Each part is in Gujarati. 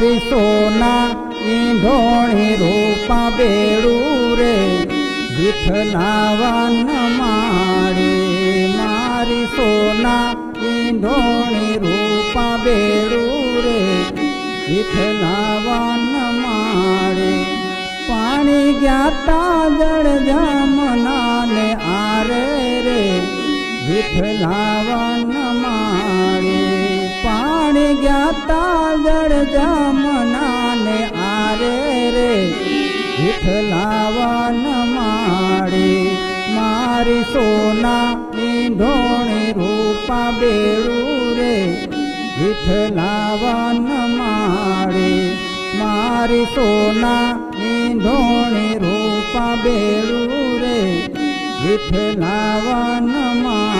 મારી સોના ઈંધોણી રૂપા બેડું રે વિઠલાવન માળી મારી સોના ઈંધોણી રૂપા બેડું રે વિઠલાવન માળી. પાણી જ્ઞાતા જળ જમના ને આરે રે વિઠલાવન માળી જળ જમના ને આરે રે. વિઠલાવન માળી મારી સોના ઢોણી રૂપા બેડું રે. વિઠલાવન માળી મારી સોના ઢોણી રૂપા બેડું રે. વિઠલાવન માળી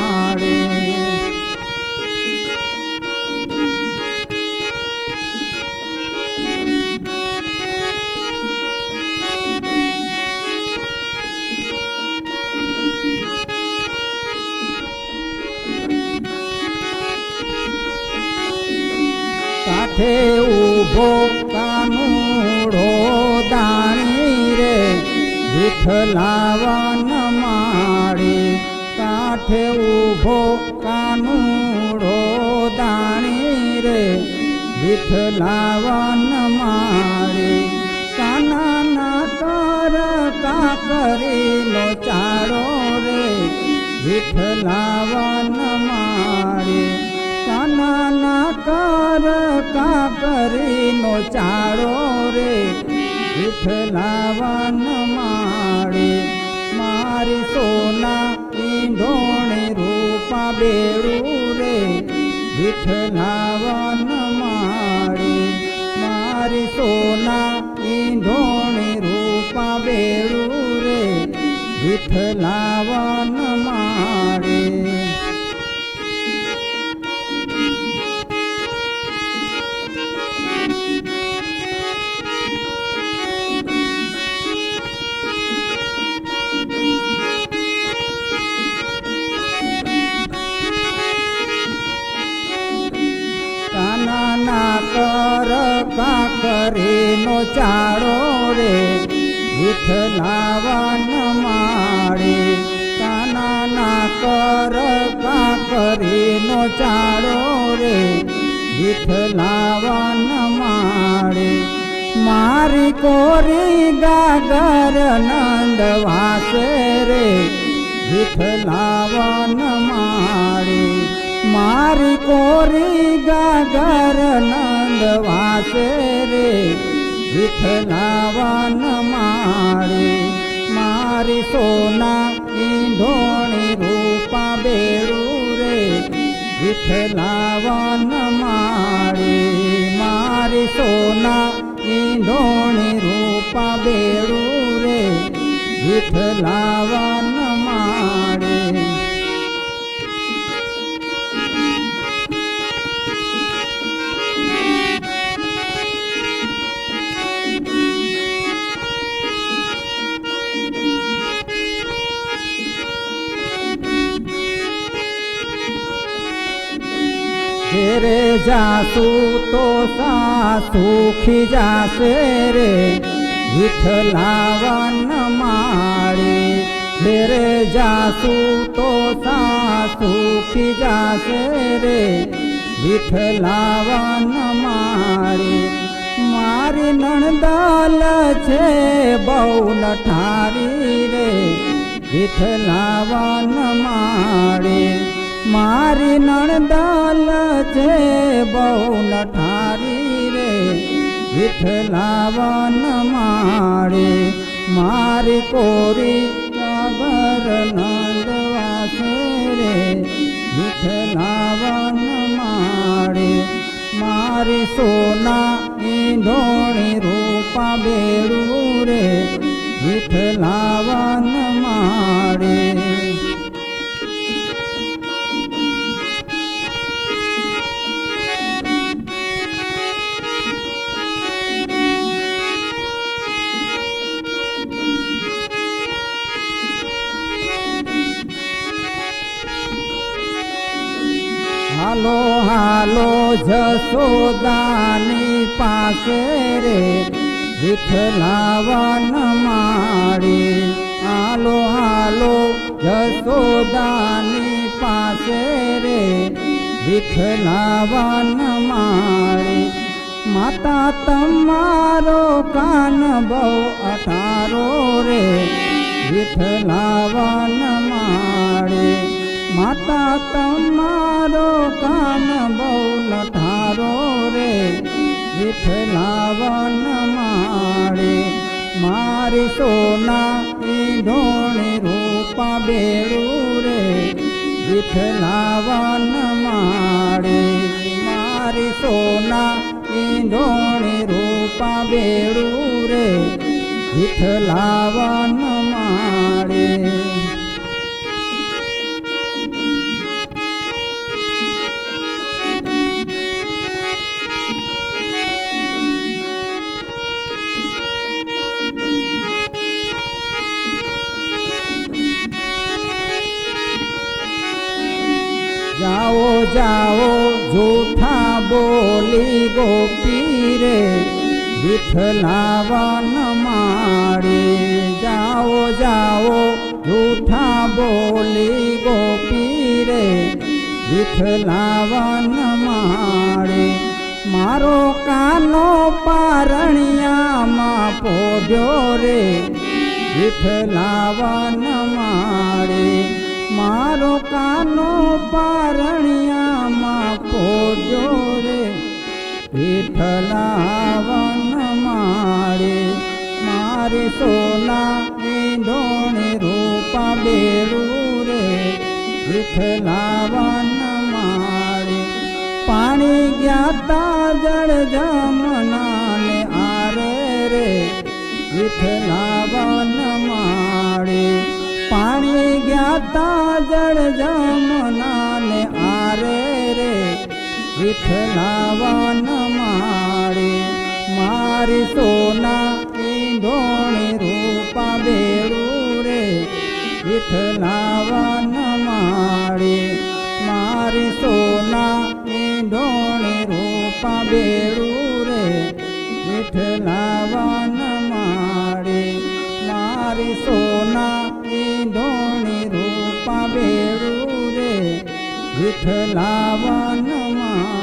કાઠે ઊભો કાનુડો દાણી રે વિઠલાવન માળી. કાઠે ઊભો કાનુડો દાણી રે વિઠલાવન માળી. કાનાના કર કાકરીનો ચારો રે વિઠલાવન માળી કાનાના કર કાકરીનો ચારો રે. વિઠલાવન માળી મારી સોના ઈંઢોણી રૂપા બેડું રે. વિઠલાવન માળી મારી સોના ઈંઢોણી રૂપા બેડું રે. વિઠલાવન માળી કાકરીનો ચાળો રે વિઠલાવન કાના ના કર કાકરીનો ચાળો રે વિઠલાવન માળે. મારી કોરી ગાગર નંદ વાસે રે વિઠલાવન માળે. મારી કોરી ગાગર નંદ વાસે રે વિઠલાવન મારી મારી સોના ઈંઢોણી રૂપા બેડું રે. વિઠલાવન મારી મારી સોના ઈંઢોણી રૂપા બેડું રે. વિઠલાવન માળી ઘેરે જાસુ તો સુખી જાશે રે વિઠલાવન માળી રે જાસુ તો સુખી જાશે રે વિઠલાવન માળી મારી નણદાલ છે બહુ નઠારી રે વિઠલાવન માળી મારી નણદાલ છે બહુ નઠારી રે, વિઠલાવન માળી. મારી કોરી કબર નંદવાસે રે, વિઠલાવન માળી. મારી સોના ઈંધોણી રૂપા બેડું રે, વિઠલાવન હાલો હાલો, જસોદાની પાસે રે, વિઠલાવન માળી. હાલો હાલો, જસોદાની પાસે રે, વિઠલાવન માળી. માતા તમારો કાન બહુ અઠારો રે, વિઠલાવન માડે માતા તમારો કાન બહુ લઠારો રે, વિઠલાવન માડે મારી સોના ઢોણી રૂપા બેડું રે, વિઠલાવન માડે મારી સોના ઢોણી રૂપા બેડું રે, વિઠલાવન માડે જાઓ જાઓ, જૂઠા બોલી ગોપી રે વિઠલાવન માડે જાઓ જાઓ, જૂઠા બોલી ગોપી રે વિઠલાવન માડે મારો કાનો પારણિયામાં પોડ્યો રે, વિઠલાવન માડે મારો કાનો પારણિયામાં પોજો રે વિઠલાવન માડે મારે સોના ઈંડોણી રૂપા બેરું રે વિઠલાવન મારે પાણી જ્ઞાતા જળ જમનાને આરે રે વિઠલાવન માડે પાણી જ્ઞાતા જળ જમનાને આરે રે, વિઠલાવન મારે મારી સોના ઈંધોણી રૂપા બેડું રે, વિઠલાવન મારે મારી સોના ઈંધોણી રૂપા બેડું રે, વિઠલાવન મારે મારી સોના ઈંધોણી રૂપા બેડું રે વિઠલાવન માડે